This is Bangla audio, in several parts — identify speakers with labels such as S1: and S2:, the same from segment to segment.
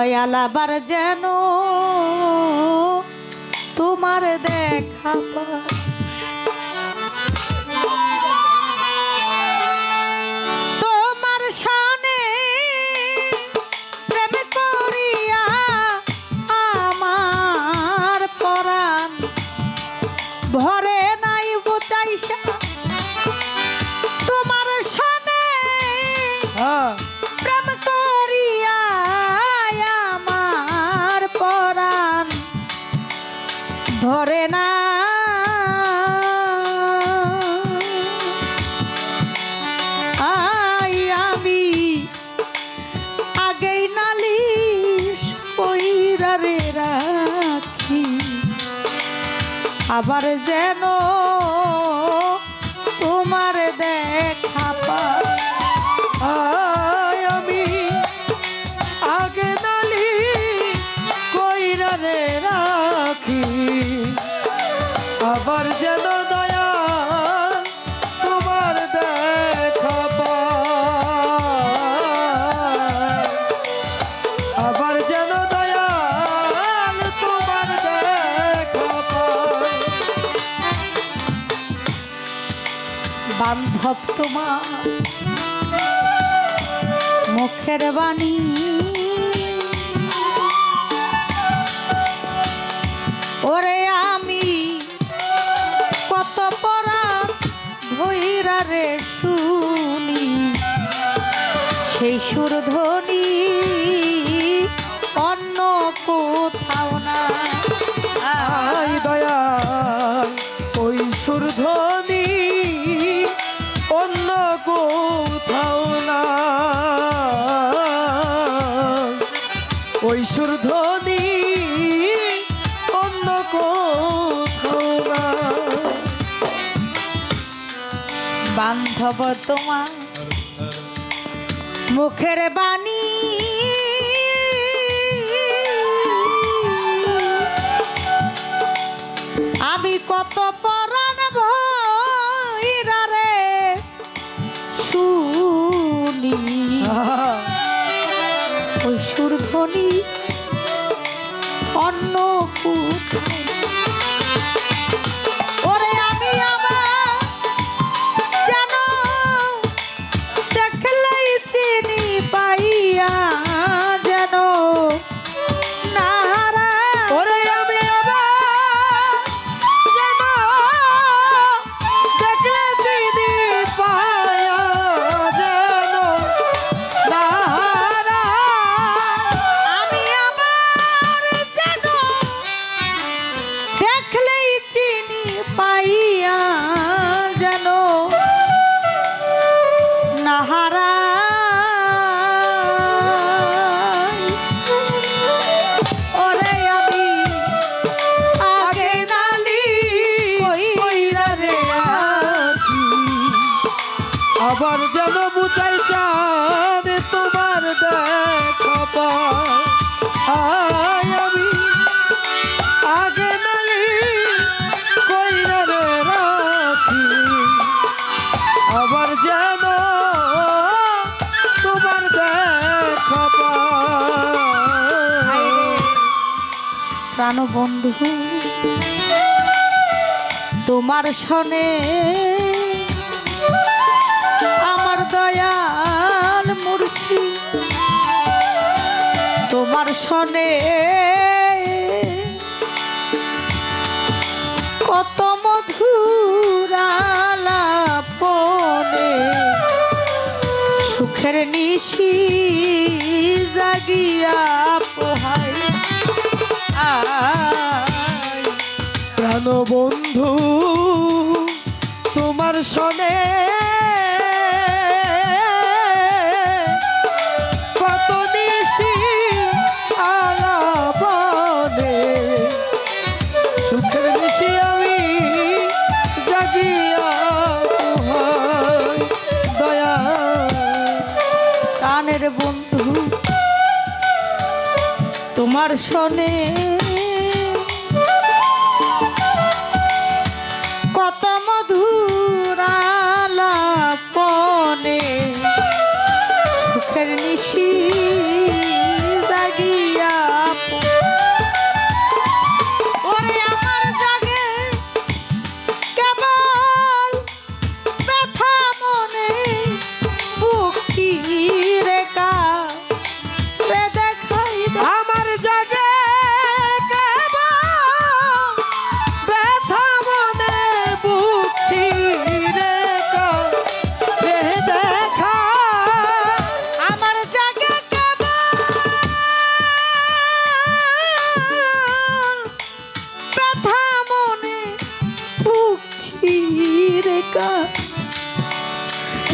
S1: দয়াল আবার যেন তোমার দেখা পায়। আবার যেন তোমার দেখা
S2: আয় আমি আগে নালি কইরা রে রাখি। আবার যেন
S1: বান্ধব তোমার। মুখের বাণী। ওরে আমি কত পরা ভৈরা রে শুনি। সেই সুরধ্বনি অন্য কোথাও না বান্ধব তোমার মুখের বাণী। আমি কত পরাণ ভৈরা শুনি। ওই অন্য কোথাও প্রাণবন্ধু তোমার সনে আমার দয়াল মুর্শি। তোমার সনে কত মধুরালাপনে সুখের নিশি জাগিয়া পোহাই।
S2: প্রাণ বন্ধু তোমার সনে কত নিশি আলাপনে। সুখের আমি জাগিয়া দয়া
S1: বন্ধু তোমার সনে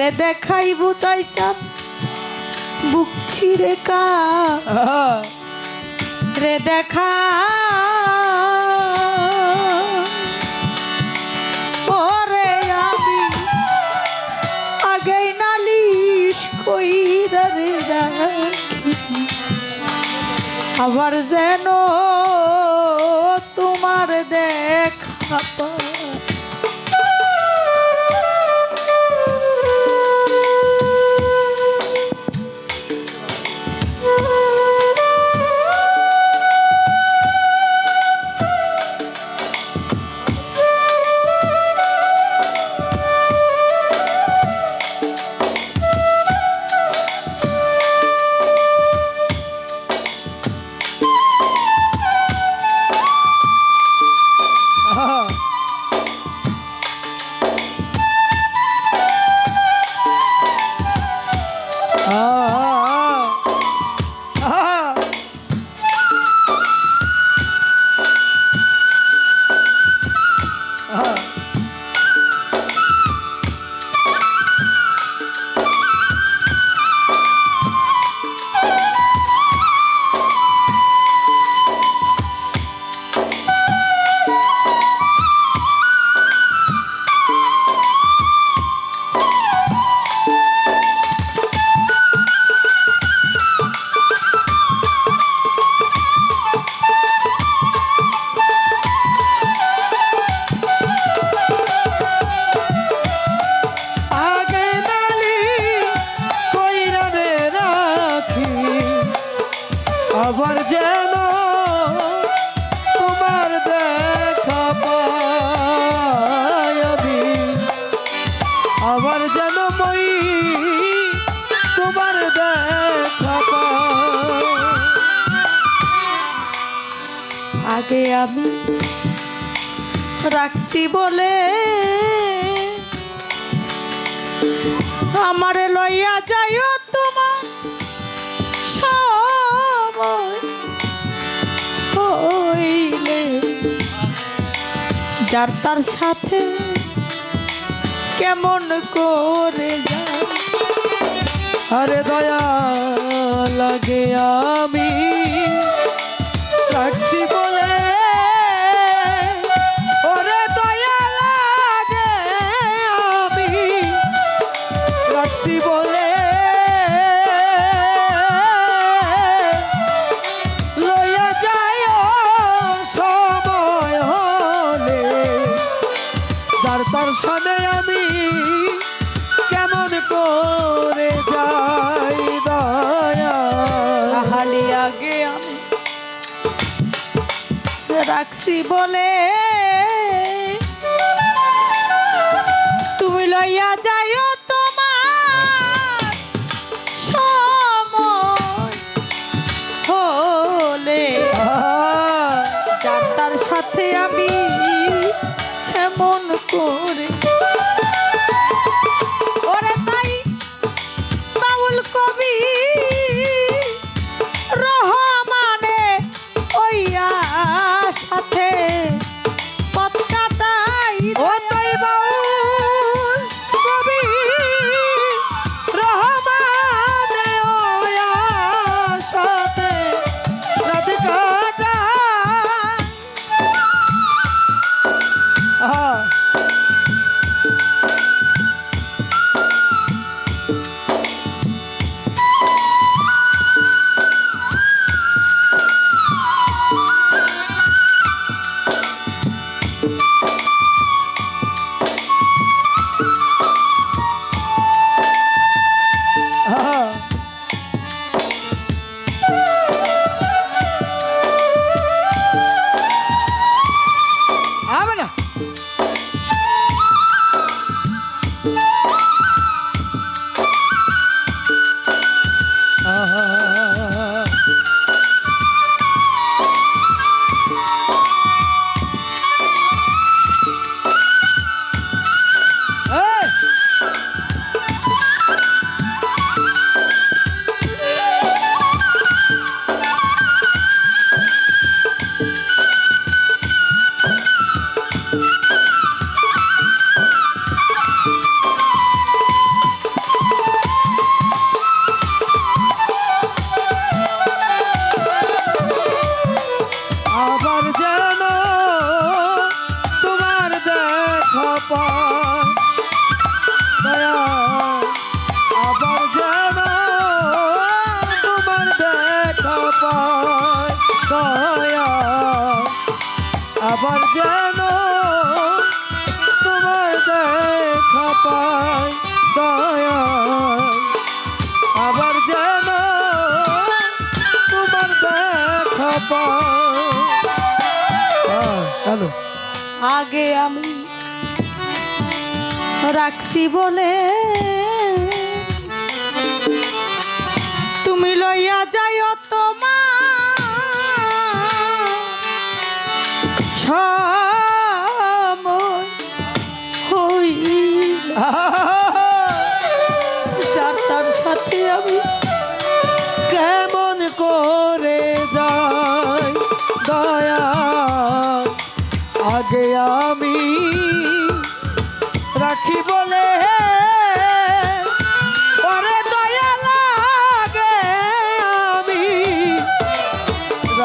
S1: রে দেখাইব তাই চাপ। বুক ছিরেকা
S2: আহা,
S1: রে দেখা। ওরে আমি আগেই নালিশ কইরা রে। আবার যেন তোমার দেখা
S2: আগে আমি
S1: রাখছি বলে আমারে লইয়া যাইও তোমার হইলে। যার তার সাথে কেমন করে যায়।
S2: আরে দয়া লাগে আমি। রাখছি বলে।
S1: তুমি লইয়া যাইও তোমার সময় হলে। সাথে আমি কেমন করে? ওরে তাই বাউল কবি
S2: যেন তোমার দেখা পাই দয়া আবার যেন তোমার দেখা পাই।
S1: আগে আমি রাখছি বলে তুমি লইয়া যাইও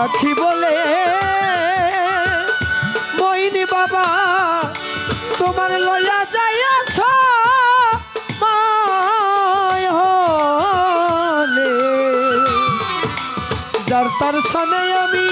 S2: রাখি বলে মইনি বাবা তোমার লয়া যাইয়াছ যার তার সনে আমি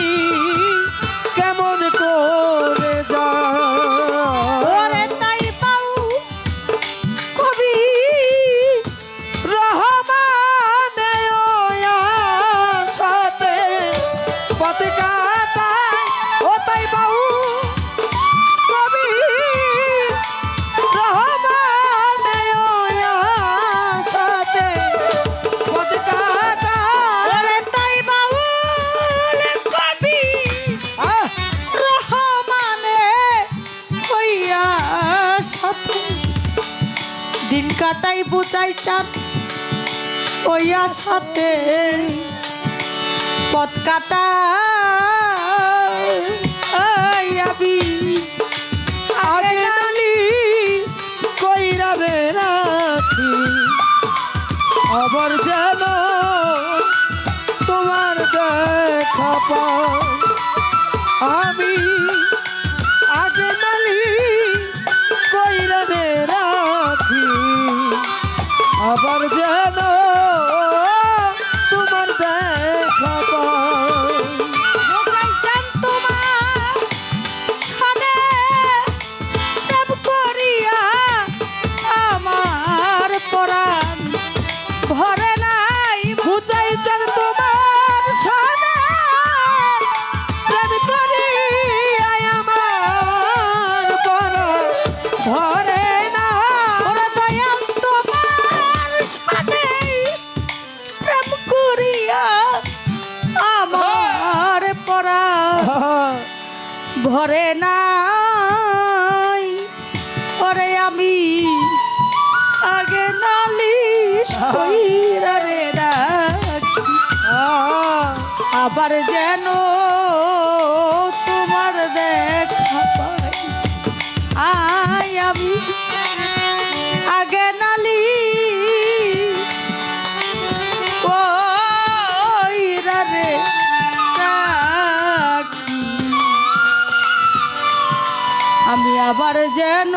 S1: কাটাই বুঝাই চান। হইয়া সাথে পথ কাটা আবি
S2: আগে নালিশ কইরা রাখি আবার যেন তোমার দেখা পাই। আমি আবার যেন
S1: ভরে নাই। ওরে আমি আগে নালিশ কইরা রে আবার যেন আবার যেন